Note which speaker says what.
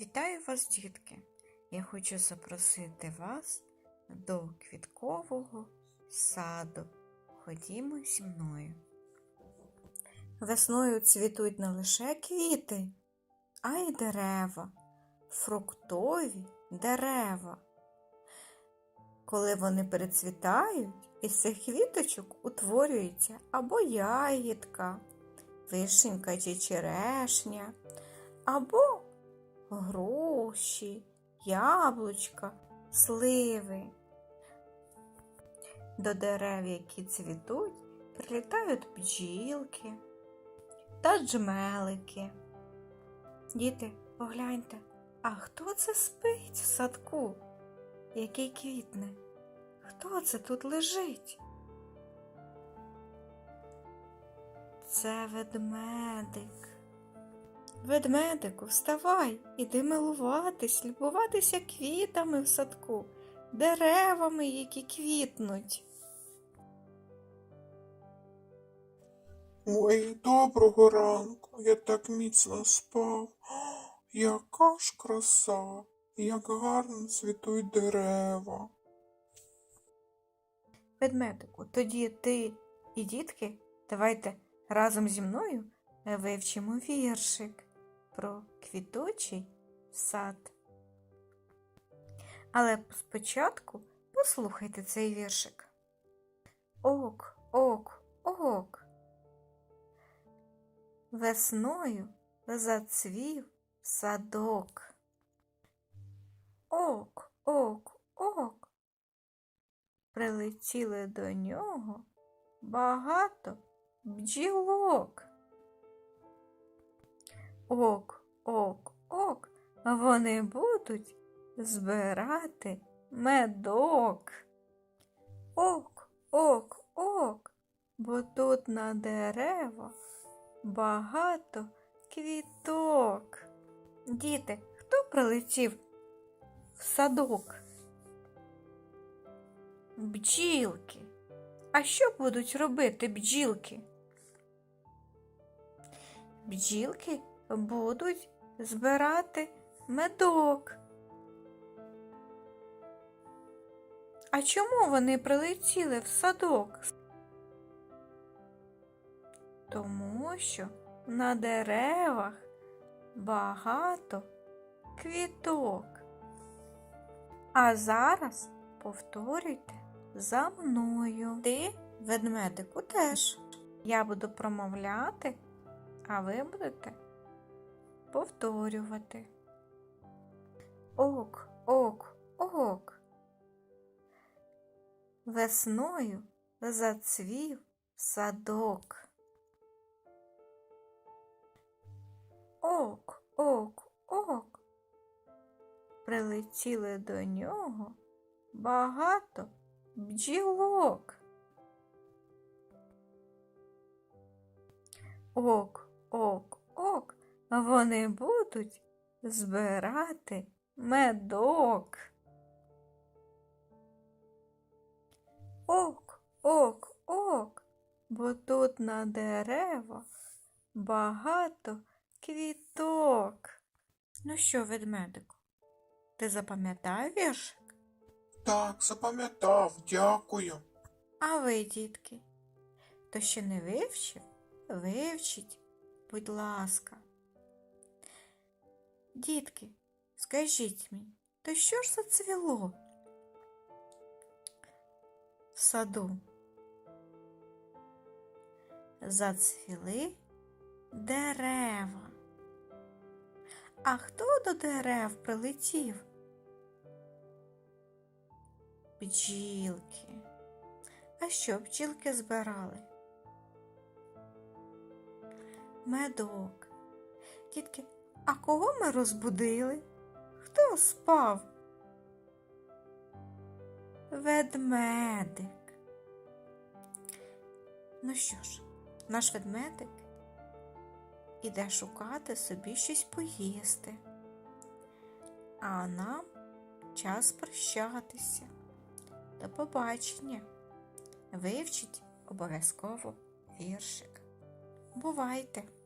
Speaker 1: Вітаю вас, дітки! Я хочу запросити вас до квіткового саду. Ходімо зі мною. Весною цвітуть не лише квіти, а й дерева, фруктові дерева. Коли вони перецвітають, із цих квіточок утворюється або ягідка, вишенька чи черешня, або груші, яблучка, сливи. До дерев, які цвітуть, прилітають бджілки та джмелики. Діти, погляньте, а хто це спить в садку, який квітне? Хто це тут лежить? Це ведмедик. Ведмедику, вставай, іди милуватись, любуватися квітами в садку, деревами, які квітнуть.
Speaker 2: Ой, доброго ранку, я так міцно спав. Яка ж краса, як гарно цвітуть дерева.
Speaker 1: Ведмедику, тоді ти і дітки, давайте разом зі мною вивчимо віршик про квіточий сад. Але спочатку послухайте цей віршик. Ок, ок, ок. Весною зацвів садок. Ок, ок, ок. Прилетіли до нього багато бджілок. Ок, ок, ок, вони будуть збирати медок. Ок, ок, ок, бо тут на деревах багато квіток. Діти, хто прилетів в садок? Бджілки. А що будуть робити бджілки? Бджілки будуть збирати медок. А чому вони прилетіли в садок? Тому що на деревах багато квіток. А зараз повторюйте за мною. Ти, ведмедику, теж. Я буду промовляти, а ви будете повторювати. Ок, ок, ок. Весною зацвів садок. Ок, ок, ок. Прилетіли до нього багато бджілок. Ок, ок, вони будуть збирати медок. Ок, ок, ок, бо тут на деревах багато квіток. Ну що, ведмедику, ти запам'ятав віршик?
Speaker 2: Так, запам'ятав, дякую.
Speaker 1: А ви, дітки, то ще не вивчив? Вивчіть, будь ласка. Дітки, скажіть мені, то що ж зацвіло в саду? Зацвіли дерева. А хто до дерев прилетів? Бджілки. А що бджілки збирали? Медок. Дітки, а кого ми розбудили? Хто спав? Ведмедик. Ну що ж, наш ведмедик іде шукати собі щось поїсти. А нам час прощатися. До побачення. Вивчіть обов'язково віршик. Бувайте!